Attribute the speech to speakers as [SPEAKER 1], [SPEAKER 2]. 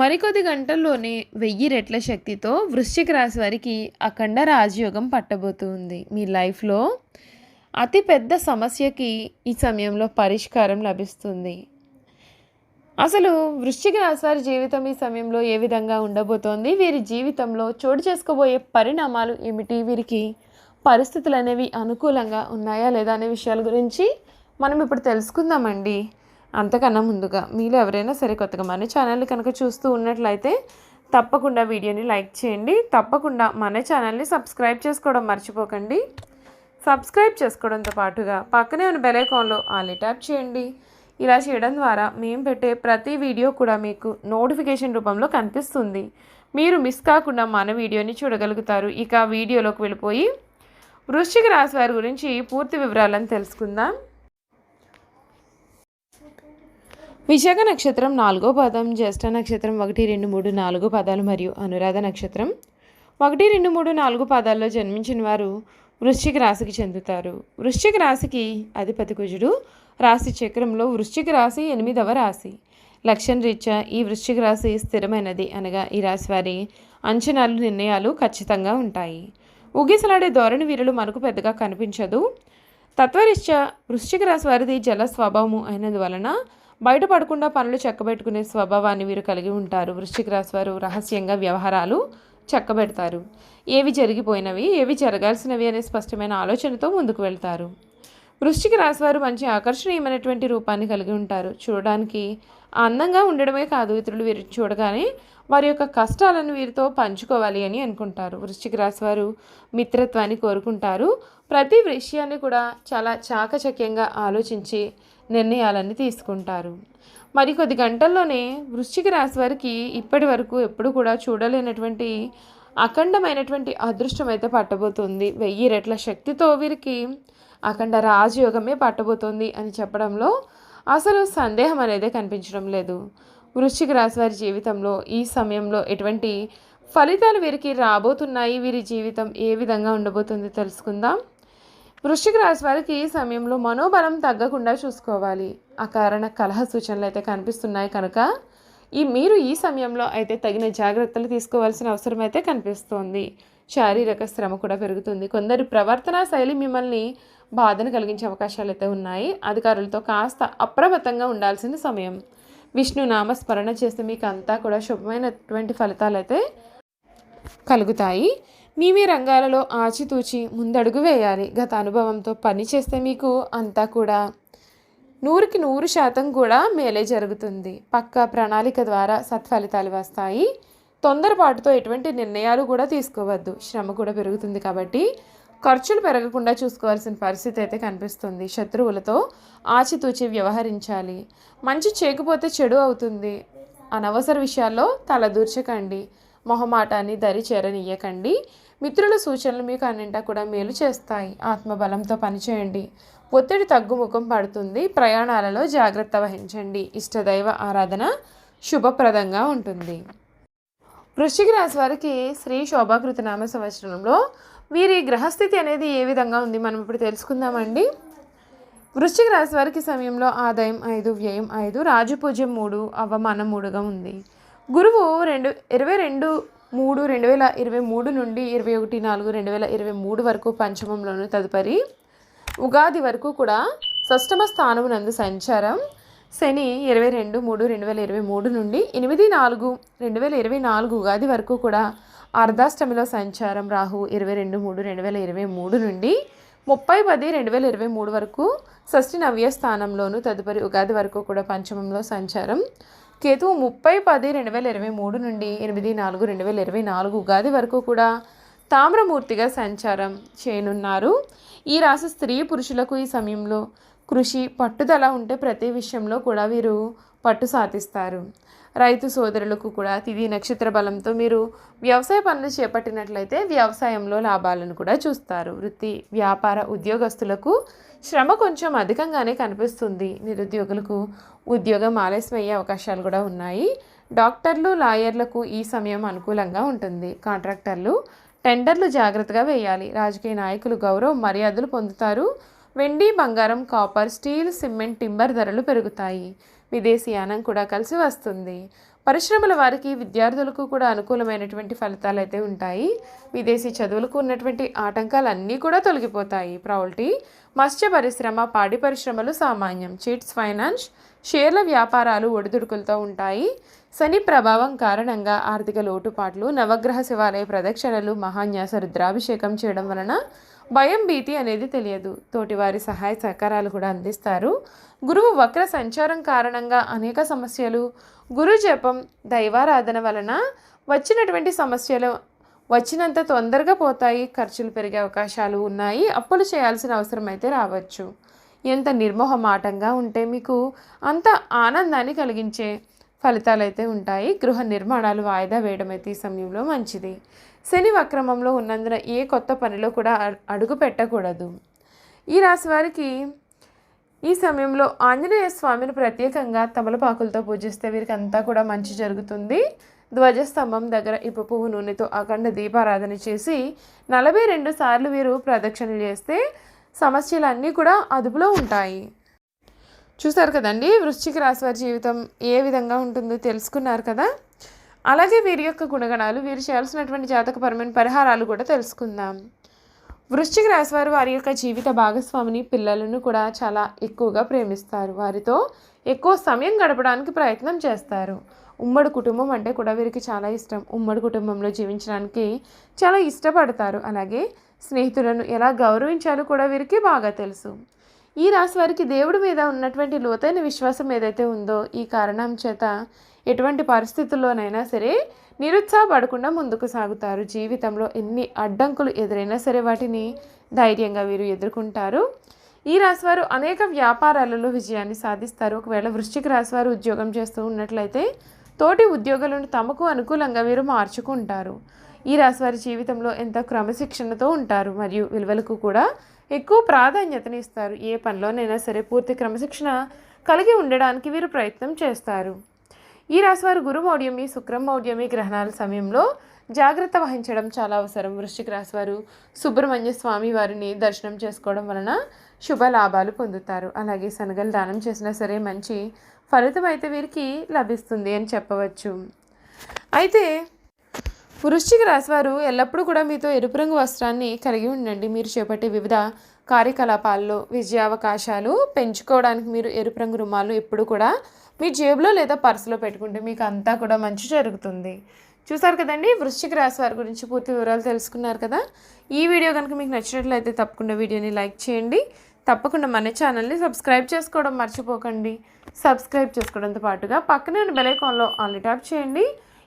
[SPEAKER 1] మరికొద్ది గంటల్లోనే వెయ్యి రెట్ల శక్తితో వృశ్చిక రాశి వారికి అఖండ రాజయోగం పట్టబోతుంది. మీ లైఫ్లో అతి పెద్ద సమస్యకి ఈ సమయంలో పరిష్కారం లభిస్తుంది. అసలు వృశ్చిక రాశి వారి జీవితం ఈ సమయంలో ఏ విధంగా ఉండబోతోంది? వీరి జీవితంలో చోటు చేసుకోబోయే పరిణామాలు ఏమిటి? వీరికి పరిస్థితులు అనేవి అనుకూలంగా ఉన్నాయా లేదా అనే విషయాల గురించి మనం ఇప్పుడు తెలుసుకుందామండి. అంతకన్నా ముందుగా మీరు ఎవరైనా సరే కొత్తగా మన ఛానల్ని కనుక చూస్తూ ఉన్నట్లయితే తప్పకుండా వీడియోని లైక్ చేయండి. తప్పకుండా మన ఛానల్ని సబ్స్క్రైబ్ చేసుకోవడం మర్చిపోకండి. సబ్స్క్రైబ్ చేసుకోవడంతో పాటుగా పక్కనే ఉన్న బెలైకాన్లో ఆల్ ట్యాప్ చేయండి. ఇలా చేయడం ద్వారా మేము పెట్టే ప్రతి వీడియో కూడా మీకు నోటిఫికేషన్ రూపంలో కనిపిస్తుంది. మీరు మిస్ కాకుండా మన వీడియోని చూడగలుగుతారు. ఇక వీడియోలోకి వెళ్ళిపోయి వృశ్చిక రాశి వారి గురించి పూర్తి వివరాలను తెలుసుకుందాం. విశాఖ నక్షత్రం నాలుగో పదం జ్యేష్ఠ నక్షత్రం ఒకటి రెండు మూడు నాలుగు పదాలు మరియు అనురాధ నక్షత్రం ఒకటి రెండు మూడు నాలుగు పదాల్లో జన్మించిన వారు వృశ్చిక రాశికి చెందుతారు. వృశ్చిక రాశికి అధిపతి కుజుడు రాశి చక్రంలో వృశ్చిక రాశి ఎనిమిదవ రాశి. లక్ష్యం రీత్యా ఈ వృశ్చిక రాశి స్థిరమైనది అనగా ఈ రాశి వారి అంచనాలు నిర్ణయాలు ఖచ్చితంగా ఉంటాయి. ఊగిసలాడే ధోరణి వీరులు మనకు పెద్దగా కనిపించదు. తత్వరీత్యా వృశ్చిక రాశి వారిది జల స్వభావము అయినందువలన బయటపడకుండా పనులు చక్కబెట్టుకునే స్వభావాన్ని వీరు కలిగి ఉంటారు. వృశ్చిక రాశి వారు రహస్యంగా వ్యవహారాలు చక్కబెడతారు. ఏవి జరిగిపోయినవి ఏవి జరగాల్సినవి అనే స్పష్టమైన ఆలోచనతో ముందుకు వెళ్తారు. వృశ్చిక రాశి వారు మంచి ఆకర్షణీయమైనటువంటి రూపాన్ని కలిగి ఉంటారు. చూడడానికి అందంగా ఉండడమే కాదు ఇతరులు వీరిని చూడగానే వారి యొక్క కష్టాలను వీరితో పంచుకోవాలి అని అనుకుంటారు. వృశ్చిక రాశి వారు మిత్రత్వాన్ని కోరుకుంటారు. ప్రతి విషయాన్ని కూడా చాలా చాకచక్యంగా ఆలోచించి నిర్ణయాలన్నీ తీసుకుంటారు. మరి కొద్ది గంటల్లోనే వృశ్చిక రాశి వారికి ఇప్పటి వరకు ఎప్పుడు కూడా చూడలేనటువంటి అఖండమైనటువంటి అదృష్టం అయితే పట్టబోతుంది. వెయ్యి రెట్ల శక్తితో వీరికి అఖండ రాజయోగమే పట్టబోతుంది అని చెప్పడంలో అసలు సందేహం అనేది కనిపించడం లేదు. వృశ్చిక రాశి వారి జీవితంలో ఈ సమయంలో ఎటువంటి ఫలితాలు వీరికి రాబోతున్నాయి? వీరి జీవితం ఏ విధంగా ఉండబోతుంది తెలుసుకుందాం. వృశ్చిక రాశి వారికి ఈ సమయంలో మనోబలం తగ్గకుండా చూసుకోవాలి. అకారణ కలహ సూచనలు అయితే కనిపిస్తున్నాయి కనుక ఈ మీరు ఈ సమయంలో అయితే తగిన జాగ్రత్తలు తీసుకోవాల్సిన అవసరం అయితే కనిపిస్తోంది. శారీరక శ్రమ కూడా పెరుగుతుంది. కొందరి ప్రవర్తన శైలి మిమ్మల్ని బాధను కలిగించే అవకాశాలు అయితే ఉన్నాయి. అధికారులతో కాస్త అప్రమత్తంగా ఉండాల్సిన సమయం. విష్ణు నామస్మరణ చేస్తే మీకు అంతా కూడా శుభమైనటువంటి ఫలితాలు అయితే కలుగుతాయి. మీ మీ రంగాలలో ఆచితూచి ముందడుగు వేయాలి. గత అనుభవంతో పని చేస్తే మీకు అంతా కూడా నూరుకి నూరు శాతం కూడా మేలే జరుగుతుంది. పక్క ప్రణాళిక ద్వారా సత్ఫలితాలు వస్తాయి. తొందరపాటుతో ఎటువంటి నిర్ణయాలు కూడా తీసుకోవద్దు. శ్రమ కూడా పెరుగుతుంది కాబట్టి ఖర్చులు పెరగకుండా చూసుకోవాల్సిన పరిస్థితి అయితే కనిపిస్తుంది. శత్రువులతో ఆచితూచి వ్యవహరించాలి. మంచి చేయకపోతే చెడు అవుతుంది. అనవసర విషయాల్లో తలదూర్చకండి మొహమాటాన్ని దరి చేరనియ్యకండి మిత్రుల సూచనలు మీకు అన్నింటా కూడా మేలు చేస్తాయి. ఆత్మబలంతో పనిచేయండి. ఒత్తిడి తగ్గుముఖం పడుతుంది. ప్రయాణాలలో జాగ్రత్త వహించండి. ఇష్టదైవ ఆరాధన శుభప్రదంగా ఉంటుంది. వృశ్చిక రాశి వారికి శ్రీ శోభాకృత నామ సంవత్సరంలో వీరి గ్రహస్థితి అనేది ఏ విధంగా ఉంది మనం ఇప్పుడు తెలుసుకుందామండి. వృశ్చిక రాశి వారికి సమయంలో ఆదాయం ఐదు వ్యయం ఐదు రాజపూజ్యం మూడు అవమానం మూడుగా ఉంది. గురువు రెండు ఇరవై రెండు మూడు రెండు వేల ఇరవై మూడు నుండి ఇరవై ఒకటి నాలుగు రెండు వేల ఇరవై మూడు వరకు పంచమంలోను తదుపరి ఉగాది వరకు కూడా షష్టమ స్థానం నందు సంచారం. శని ఇరవై రెండు మూడు రెండు వేల ఇరవై మూడు నుండి ఎనిమిది నాలుగు రెండు వేల ఇరవై నాలుగు ఉగాది వరకు కూడా అర్ధాష్టమిలో సంచారం రాహు ఇరవై రెండు మూడు రెండు వేల ఇరవై మూడు నుండి ముప్పై పది రెండు వేల ఇరవై మూడు వరకు షష్ఠి నవ్య స్థానంలోను తదుపరి ఉగాది వరకు కూడా పంచమంలో సంచారం. కేతువు ముప్పై పది రెండు వేల ఇరవై మూడు నుండి ఎనిమిది నాలుగు రెండు వేల ఇరవై నాలుగు ఉగాది వరకు కూడా తామ్రమూర్తిగా సంచారం చేయనున్నారు. ఈ రాశి స్త్రీ పురుషులకు ఈ సమయంలో కృషి పట్టుదల ఉంటే ప్రతి విషయంలో కూడా వీరు పట్టు సాధిస్తారు. రైతు సోదరులకు కూడా తిది నక్షత్ర బలంతో మీరు వ్యవసాయ పనులు చేపట్టినట్లయితే వ్యవసాయంలో లాభాలను కూడా చూస్తారు. వృత్తి వ్యాపార ఉద్యోగస్తులకు శ్రమ కొంచెం అధికంగానే కనిపిస్తుంది. నిరుద్యోగులకు ఉద్యోగం ఆలస్యమయ్యే అవకాశాలు కూడా ఉన్నాయి. డాక్టర్లు లాయర్లకు ఈ సమయం అనుకూలంగా ఉంటుంది. కాంట్రాక్టర్లు టెండర్లు జాగ్రత్తగా వేయాలి. రాజకీయ నాయకులు గౌరవ మర్యాదలు పొందుతారు. వెండి బంగారం కాపర్ స్టీల్ సిమెంట్ టింబర్ ధరలు పెరుగుతాయి. విదేశీయానం కూడా కలిసి వస్తుంది. పరిశ్రమల వారికి విద్యార్థులకు కూడా అనుకూలమైనటువంటి ఫలితాలు అయితే ఉంటాయి. విదేశీ చదువులకు ఉన్నటువంటి ఆటంకాలన్నీ కూడా తొలగిపోతాయి. ప్రౌల్టీ మత్స్య పరిశ్రమ పాడి పరిశ్రమలు సామాన్యం. చిట్స్ ఫైనాన్స్ షేర్ల వ్యాపారాలు ఒడిదుడుకులతో ఉంటాయి. శని ప్రభావం కారణంగా ఆర్థిక లోటుపాట్లు నవగ్రహ శివాలయ ప్రదక్షిణలు మహాన్యాస రుద్రాభిషేకం చేయడం వలన భయం భీతి అనేది తెలియదు. తోటివారి సహాయ సహకారాలు కూడా అందిస్తారు. గురువు వక్ర సంచారం కారణంగా అనేక సమస్యలు గురు జపం దైవారాధన వలన వచ్చినటువంటి సమస్యలు వచ్చినంత తొందరగా పోతాయి ఖర్చులు పెరిగే అవకాశాలు ఉన్నాయి అప్పులు చేయాల్సిన అవసరం అయితే రావచ్చు. ఎంత నిర్మోహమాటంగా ఉంటే మీకు అంత ఆనందాన్ని కలిగించే ఫలితాలు అయితే ఉంటాయి. గృహ నిర్మాణాలు వాయిదా వేయడం అయితే ఈ సమయంలో మంచిది. శని వక్రమంలో ఉన్నందున ఏ కొత్త పనిలో కూడా అడుగు పెట్టకూడదు. ఈ రాశి వారికి ఈ సమయంలో ఆంజనేయ స్వామిని ప్రత్యేకంగా తమలపాకులతో పూజిస్తే వీరికి అంతా కూడా మంచి జరుగుతుంది. ధ్వజస్తంభం దగ్గర ఇప్పు పువ్వు నూనెతో అఖండ దీపారాధన చేసి నలభై రెండు సార్లు వీరు ప్రదక్షిణలు చేస్తే సమస్యలన్నీ కూడా అదుపులో ఉంటాయి. చూసారు కదండి వృశ్చిక రాశి వారి జీవితం ఏ విధంగా ఉంటుందో తెలుసుకున్నారు కదా. అలాగే వీరి యొక్క గుణగణాలు వీరు చేయాల్సినటువంటి జాతకపరమైన పరిహారాలు కూడా తెలుసుకుందాం. వృశ్చిక రాశి వారు వారి యొక్క జీవిత భాగస్వామిని పిల్లలను కూడా చాలా ఎక్కువగా ప్రేమిస్తారు. వారితో ఎక్కువ సమయం గడపడానికి ప్రయత్నం చేస్తారు. ఉమ్మడి కుటుంబం అంటే కూడా వీరికి చాలా ఇష్టం. ఉమ్మడి కుటుంబంలో జీవించడానికి చాలా ఇష్టపడతారు. అలాగే స్నేహితులను ఎలా గౌరవించాలో కూడా వీరికి బాగా తెలుసు. ఈ రాశి వారికి దేవుడి మీద ఉన్నటువంటి లోతైన విశ్వాసం ఏదైతే ఉందో ఈ కారణం చేత ఎటువంటి పరిస్థితుల్లోనైనా సరే నిరుత్సాహపడకుండా ముందుకు సాగుతారు. జీవితంలో ఎన్ని అడ్డంకులు ఎదురైనా సరే వాటిని ధైర్యంగా వీరు ఎదుర్కొంటారు. ఈ రాశివారు అనేక వ్యాపారాలలో విజయాన్ని సాధిస్తారు. ఒకవేళ వృశ్చిక రాశివారు ఉద్యోగం చేస్తూ ఉన్నట్లయితే తోటి ఉద్యోగులను తమకు అనుకూలంగా వీరు మార్చుకుంటారు. ఈ రాశివారి జీవితంలో ఎంతో క్రమశిక్షణతో ఉంటారు. మరియు విలువలకు కూడా ఎక్కువ ప్రాధాన్యతను ఇస్తారు. ఏ పనిలోనైనా సరే పూర్తి క్రమశిక్షణ కలిగి ఉండడానికి వీరు ప్రయత్నం చేస్తారు. ఈ రాశివారు గురు మౌఢ్యమి శుక్రం మౌఢ్యమి గ్రహణాల సమయంలో జాగ్రత్త వహించడం చాలా అవసరం. వృశ్చిక రాశివారు సుబ్రహ్మణ్య స్వామి వారిని దర్శనం చేసుకోవడం వలన శుభ లాభాలు పొందుతారు. అలాగే శనగలు దానం చేసినా సరే మంచి ఫలితం అయితే వీరికి లభిస్తుంది అని చెప్పవచ్చు. అయితే వృశ్చిక రాశివారు ఎల్లప్పుడూ కూడా మీతో ఎరుపు రంగు వస్త్రాన్ని కలిగి ఉండండి. మీరు చేపట్టే వివిధ కార్యకలాపాల్లో విజయావకాశాలు పెంచుకోవడానికి మీరు ఎరుపు రంగు రుమాలు ఎప్పుడు కూడా మీ జేబులో లేదా పర్సులో పెట్టుకుంటే మీకు అంతా కూడా మంచి జరుగుతుంది. చూసారు కదండి? వృశ్చిక రాశి వారి గురించి పూర్తి వివరాలు తెలుసుకున్నారు కదా? ఈ వీడియో కనుక మీకు నచ్చినట్లయితే తప్పకుండా వీడియోని లైక్ చేయండి. తప్పకుండా మన ఛానల్ని సబ్స్క్రైబ్ చేసుకోవడం మర్చిపోకండి. సబ్స్క్రైబ్ చేసుకోవడంతో పాటుగా పక్కనే బెల్ ఐకాన్లో ఆన్లీ ట్యాప్ చేయండి.